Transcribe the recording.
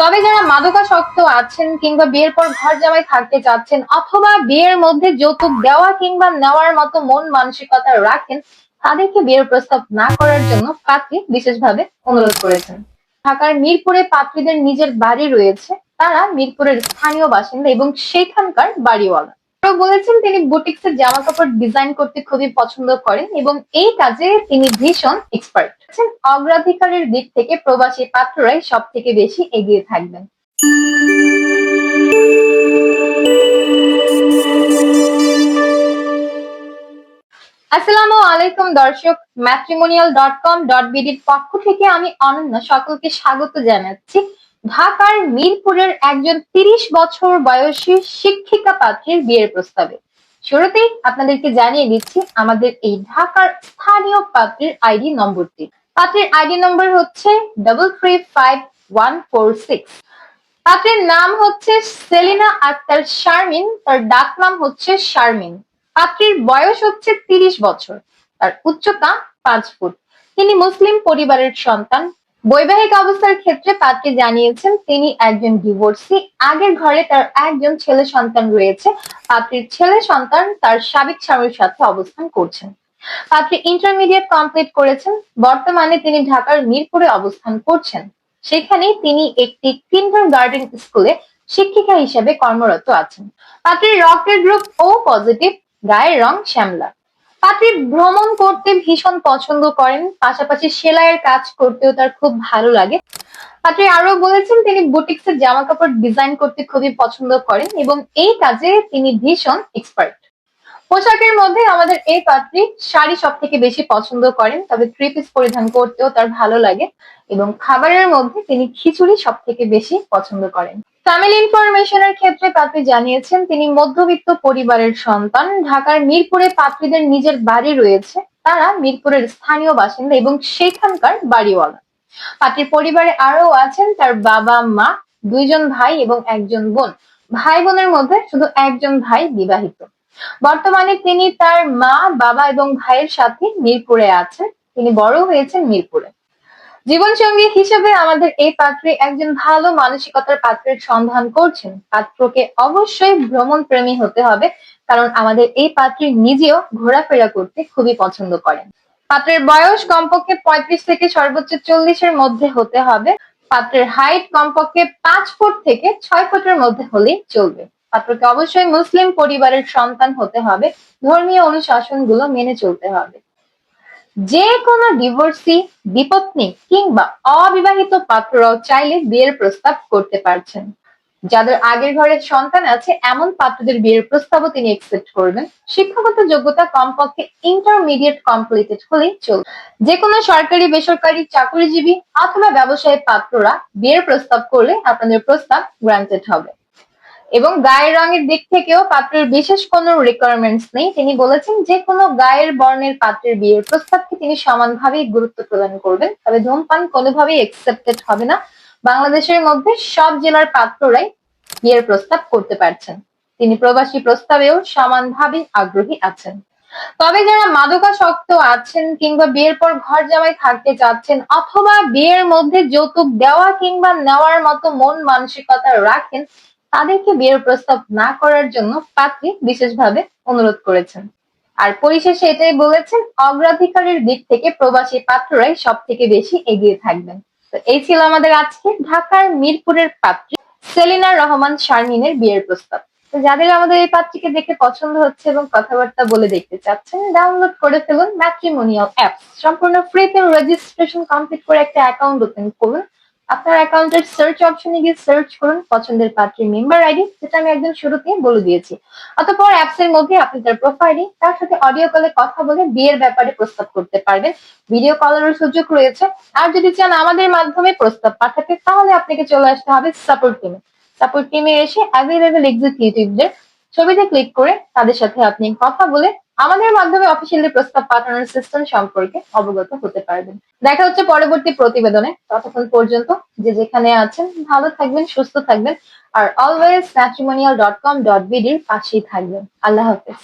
তবে যারা মাদকাসক্ত আছেন কিংবা বিয়ের পর ঘর জামাই থাকতে চাচ্ছেন অথবা বিয়ের মধ্যে যৌতুক দেওয়া কিংবা নেওয়ার মতো মন মানসিকতা রাখেন, তাদেরকে বিয়ের প্রস্তাব না করার জন্য পাত্রী বিশেষভাবে অনুরোধ করেছেন। ঢাকার মিরপুরে পাত্রীদের নিজের বাড়ি রয়েছে, তারা মিরপুরের স্থানীয় বাসিন্দা এবং সেখানকার বাড়িওয়ালা। আরও বলেছেন তিনি বুটিক্স এর জামা কাপড় ডিজাইন করতে খুবই পছন্দ করেন এবং এই কাজে তিনি ভীষণ এক্সপার্ট অগ্রাধিকারের দিক থেকে প্রবাসী পাত্ররাই সব থেকে বেশি এগিয়ে থাকবেন। আসসালামু আলাইকুম দর্শক ম্যাট্রিমোনিয়াল ডট কম ডট বিডির পক্ষ থেকে আমি অনন্য সকলকে স্বাগত জানাচ্ছি। ঢাকার মিরপুরের একজন তিরিশ বছর বয়সী শিক্ষিকা পাত্রীর বিয়ের প্রস্তাবে। শুরুতেই আপনাদেরকে জানিয়ে দিচ্ছি আমাদের এই ঢাকার স্থানীয় পাত্রীর আইডি নম্বরটি। পাত্রীর আইডি নম্বর হচ্ছে double three five one four six পাত্রীর নাম হচ্ছে সেলিনা আক্তার শারমিন, তার ডাক নাম হচ্ছে শারমিন। পাত্রীর বয়স হচ্ছে তিরিশ বছর, তার উচ্চতা পাঁচ ফুট। তিনি মুসলিম পরিবারের সন্তান বৈবাহিক অবস্থার ক্ষেত্রে পাত্রী জানিয়েছেন, তিনি একজন ডিভোর্সি। আগের ঘরে তার একজন ছেলে সন্তান রয়েছে। পাত্রীর ছেলে সন্তান তার সাবেক স্বামীর সাথে অবস্থান করছেন। পাত্রী ইন্টারমিডিয়েট কমপ্লিট করেছেন। বর্তমানে তিনি ঢাকার মিরপুরে অবস্থান করছেন। সেখানে তিনি একটি কিন্ডার গার্ডেন স্কুলে শিক্ষিকা হিসেবে কর্মরত আছেন। পাত্রীর রক্তের গ্রুপ ও পজিটিভ, গায়ের রং শ্যামলা। পাত্রী ভ্রমণ করতে ভীষণ পছন্দ করেন, পাশাপাশি সেলাইয়ের কাজ করতেও তার খুব ভালো লাগে। পাত্রী আরও বলেছেন তিনি বুটিক্স এর জামা কাপড় ডিজাইন করতে খুবই পছন্দ করেন এবং এই কাজে তিনি ভীষণ এক্সপার্ট পোশাকের মধ্যে আমাদের এই পাত্রী শাড়ি সব থেকে বেশি পছন্দ করেন, তবে থ্রি পিস পরিধান করতেও তার ভালো লাগে এবং খাবারের মধ্যে তিনি খিচুড়ি সব থেকে বেশি পছন্দ করেন। ফ্যামিলি ইনফরমেশনের ক্ষেত্রে পাত্রী জানিয়েছেন, তিনি মধ্যবিত্ত পরিবারের সন্তান। ঢাকার মিরপুরে পাত্রীদের নিজের বাড়ি রয়েছে। তারা মিরপুরের স্থানীয় বাসিন্দা এবং সেখানকার বাড়িওয়ালা। পাত্রীর পরিবারে আরও আছেন তার বাবা, মা, দুইজন ভাই এবং একজন বোন। ভাই বোনের মধ্যে শুধু একজন ভাই বিবাহিত। বর্তমানে তিনি তার মা, বাবা এবং ভাইয়ের সাথে মিরপুরে আছেন। তিনি বড় হয়েছেন মিরপুরে। জীবনসঙ্গী হিসেবে আমাদের এই পাত্রে একজন ভালো মানসিকতার পাত্রের সন্ধান করছেন। পাত্রকে অবশ্যই ভ্রমণ প্রেমী হতে হবে, কারণ আমাদের এই পাত্রী নিজেও ঘোরাফেরা করতে খুবই পছন্দ করেন। পাত্রের বয়স কমপক্ষে পঁয়ত্রিশ থেকে সর্বোচ্চ চল্লিশের মধ্যে হতে হবে। পাত্রের হাইট কমপক্ষে পাঁচ ফুট থেকে ছয় ফুটের মধ্যে হলেই চলবে। পাত্রকে অবশ্যই মুসলিম পরিবারের সন্তান হতে হবে। ধর্মীয় অনুশাসনগুলো মেনে চলতে হবে। যে কোনো ডিভোর্সি বিপত্নী কিংবা অবিবাহিত পাত্ররাও চাইলে বিয়ের প্রস্তাব করতে পারছেন। যাদের আগের ঘরে সন্তান আছে, এমন পাত্রদের বিয়ের প্রস্তাবও তিনি একসেপ্ট করবেন। শিক্ষাগত যোগ্যতা কমপক্ষে ইন্টারমিডিয়েট কমপ্লিটেড হলেই চলবে। যে কোনো সরকারি, বেসরকারি চাকরিজীবী অথবা ব্যবসায়ী পাত্ররা বিয়ের প্রস্তাব করলে আপনাদের প্রস্তাব গ্রান্টেড হবে। এবং গায়ের রঙের দিক থেকেও পাত্রের বিশেষ কোনো রিকোয়ারমেন্টস নেই। তিনি বলেছেন যে কোনো গায়ের বর্ণের পাত্রের বিয়ের প্রস্তাবকে তিনি সমানভাবেই গুরুত্ব প্রদান করবেন। তবে ধূমপান কোনোভাবেই একসেপ্টেড হবে না। বাংলাদেশের মধ্যে সব জেলার পাত্ররাই বিয়ের প্রস্তাব করতে পারছেন। তিনি প্রবাসী প্রস্তাবেও সমানভাবে আগ্রহী আছেন। তবে যারা মাদকাসক্ত আছেন কিংবা বিয়ের পর ঘর জামাই থাকতে চাচ্ছেন অথবা বিয়ের মধ্যে যৌতুক দেওয়া কিংবা নেওয়ার মতো মন মানসিকতা রাখেন তাদেরকে বিয়ের প্রস্তাব না করার জন্য পাত্রী বিশেষভাবে অনুরোধ করেছেন। আর পরিশেষে এটাই বলেছেন, অগ্রাধিকারের দিক থেকে প্রবাসী পাত্ররাই সব থেকে বেশি এগিয়ে থাকবেন। তো এই ছিল আমাদের আজকে ঢাকার মিরপুরের পাত্রী সেলিনা রহমান শারমিনের বিয়ের প্রস্তাব। তো যাদের আমাদের এই পাত্রীকে দেখে পছন্দ হচ্ছে এবং কথাবার্তা বলে দেখতে চাচ্ছেন ডাউনলোড করে ফেলুন ম্যাট্রিমোনিয়াল অ্যাপ সম্পূর্ণ ফ্রিতে রেজিস্ট্রেশন কমপ্লিট করে একটা অ্যাকাউন্ট ওপেন করুন। আপনার অ্যাকাউন্টের সার্চ অপশনে গিয়ে সার্চ করুন পছন্দের পাত্রীর মেম্বার আইডি যেটা আমি একদম শুরুতেই বলে দিয়েছি। অতঃপর অ্যাপস এর মধ্যে আপনি তার প্রোফাইলে তার সাথে অডিও কলে কথা বলে বিয়ের ব্যাপারে প্রস্তাব করতে পারবেন। ভিডিও কলের সুযোগ রয়েছে। আর যদি চান আমাদের মাধ্যমে প্রস্তাব পাঠাতে, তাহলে আপনাকে চলে আসতে হবে সাপোর্ট টিমে সাপোর্ট টিমে এসে অ্যাভেলেবেল এক্সিকিউটিভদের ছবিতে ক্লিক করে তাদের সাথে আপনি কথা বলে আমাদের মাধ্যমে অফিসিয়ালি প্রস্তাব পাঠানোর সিস্টেম সম্পর্কে অবগত হতে পারবেন। দেখা হচ্ছে পরবর্তী প্রতিবেদনে। ততক্ষণ পর্যন্ত যে যেখানে আছেন, ভালো থাকবেন, সুস্থ থাকবেন, আর always matrimonial dot com dot বিডির পাশেই থাকবেন। আল্লাহ হাফেজ।